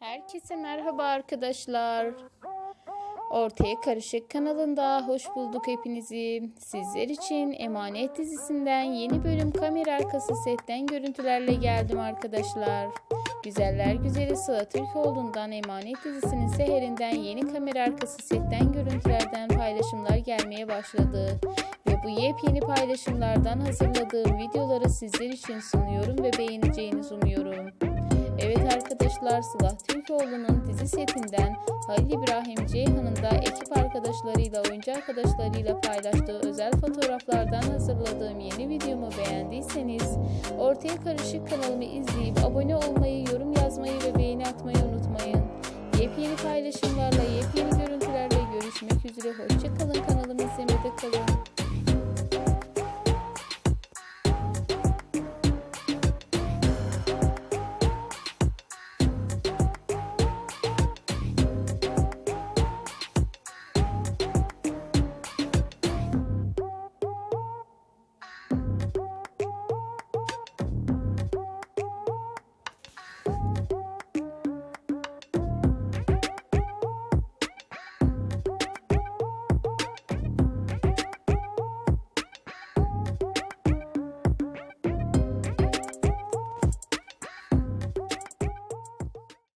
Herkese merhaba arkadaşlar. Ortaya Karışık kanalında hoş bulduk hepinizi. Sizler için Emanet dizisinden yeni bölüm kamera arkası setten görüntülerle geldim arkadaşlar. Güzeller güzeli Sıla Türkoğlu'ndan Emanet dizisinin seherinden yeni kamera arkası setten görüntülerden paylaşımlar gelmeye başladı. Ve bu yepyeni paylaşımlardan hazırladığım videoları sizler için sunuyorum ve beğeneceğinizi umuyorum. Evet arkadaşlar Sıla Türkoğlu'nun dizi setinden Halil İbrahim Ceyhan'ın da ekip arkadaşlarıyla, oyuncu arkadaşlarıyla paylaştığı özel fotoğraflardan hazırladığım yeni videomu beğendiyseniz Ortaya Karışık kanalımı izleyip abone olmayı, yorum yazmayı ve beğeni atmayı unutmayın. Yepyeni paylaşımlarla, yepyeni görüntülerle görüşmek üzere. Hoşçakalın.